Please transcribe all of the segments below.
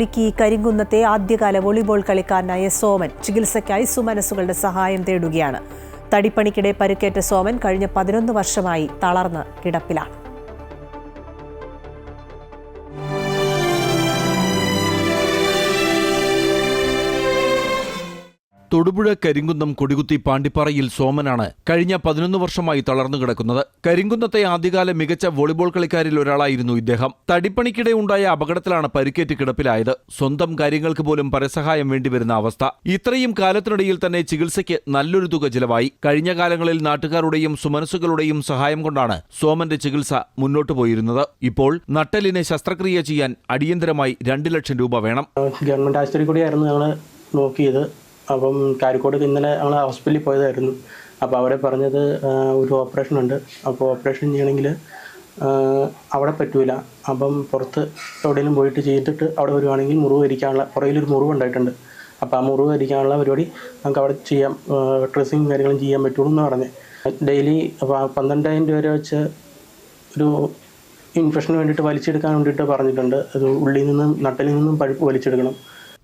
ഇടുക്കി കരിങ്കുന്നത്തെ ആദ്യകാല വോളിബോൾ കളിക്കാരനായ സോമൻ ചികിത്സയ്ക്കായി സുമനസുകളുടെ സഹായം തേടുകയാണ്. തടിപ്പണിക്കിടെ പരുക്കേറ്റ സോമൻ കഴിഞ്ഞ പതിനൊന്ന് വർഷമായി തളർന്ന് കിടപ്പിലാണ്. തൊടുപുഴ കരിങ്കുന്നം കൊടികുത്തി പാണ്ടിപ്പാറയിൽ സോമനാണ് കഴിഞ്ഞ പതിനൊന്ന് വർഷമായി തളർന്നു കിടക്കുന്നത്. കരിങ്കുന്നത്തെ ആദ്യകാല മികച്ച വോളിബോൾ കളിക്കാരിൽ ഒരാളായിരുന്നു ഇദ്ദേഹം. തടിപ്പണിക്കിടെ ഉണ്ടായ അപകടത്തിലാണ് പരിക്കേറ്റ് കിടപ്പിലായത്. സ്വന്തം കാര്യങ്ങൾക്ക് പോലും പരസഹായം വേണ്ടിവരുന്ന അവസ്ഥ. ഇത്രയും കാലത്തിനിടയിൽ തന്നെ ചികിത്സയ്ക്ക് നല്ലൊരു തുക ചിലവായി. കഴിഞ്ഞ കാലങ്ങളിൽ നാട്ടുകാരുടെയും സുമനസ്സുകളുടെയും സഹായം കൊണ്ടാണ് സോമന്റെ ചികിത്സ മുന്നോട്ടു പോയിരുന്നത്. ഇപ്പോൾ നട്ടലിനെ ശസ്ത്രക്രിയ ചെയ്യാൻ അടിയന്തരമായി രണ്ട് ലക്ഷം രൂപ വേണം. ഗവൺമെന്റ് ആശുപത്രി കൂടിയായിരുന്നു ഞങ്ങൾ നോക്കിയത്. അപ്പം കാരിക്കോട് ഇന്നലെ ഞങ്ങൾ ഹോസ്പിറ്റലിൽ പോയതായിരുന്നു. അപ്പോൾ അവിടെ പറഞ്ഞത് ഒരു ഓപ്പറേഷൻ ഉണ്ട് അപ്പോൾ ഓപ്പറേഷൻ ചെയ്യണമെങ്കിൽ അവിടെ പറ്റൂല. അപ്പം പുറത്ത് എവിടെയെങ്കിലും പോയിട്ട് ചെയ്തിട്ട് അവിടെ വരുവാണെങ്കിൽ മുറിവ് പുറയിൽ പുറകിലൊരു മുറിവ് ഉണ്ടായിട്ടുണ്ട്. അപ്പോൾ ആ മുറിവ് ധരിക്കാനുള്ള പരിപാടി നമുക്ക് അവിടെ ചെയ്യാം. ഡ്രസ്സിങ് കാര്യങ്ങളും ചെയ്യാൻ പറ്റുള്ളൂ എന്ന് പറഞ്ഞ് ഡെയിലി പന്ത്രണ്ടായിരം രൂപ വരെ വെച്ച് ഒരു ഇൻഫെക്ഷന് വേണ്ടിയിട്ട് വലിച്ചെടുക്കാൻ വേണ്ടിയിട്ട് പറഞ്ഞിട്ടുണ്ട്. അത് ഉള്ളിൽ നിന്നും നട്ടലിൽ നിന്നും പഴുപ്പ് വലിച്ചെടുക്കണം.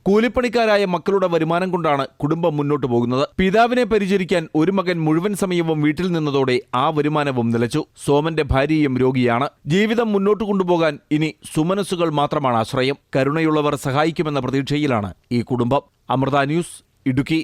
കൂലിപ്പണിക്കാരായ മക്കളുടെ വരുമാനം കൊണ്ടാണ് കുടുംബം മുന്നോട്ട് പോകുന്നത്. പിതാവിനെ പരിചരിക്കാൻ ഒരു മകൻ മുഴുവൻ സമയവും വീട്ടിൽ നിന്നതോടെ ആ വരുമാനവും നിലച്ചു. സോമന്റെ ഭാര്യയും രോഗിയാണ്. ജീവിതം മുന്നോട്ട് കൊണ്ടുപോകാൻ ഇനി സുമനസ്സുകൾ മാത്രമാണ് ആശ്രയം. കരുണയുള്ളവർ സഹായിക്കുമെന്ന പ്രതീക്ഷയിലാണ് ഈ കുടുംബം. അമൃത ന്യൂസ് ഇടുക്കി.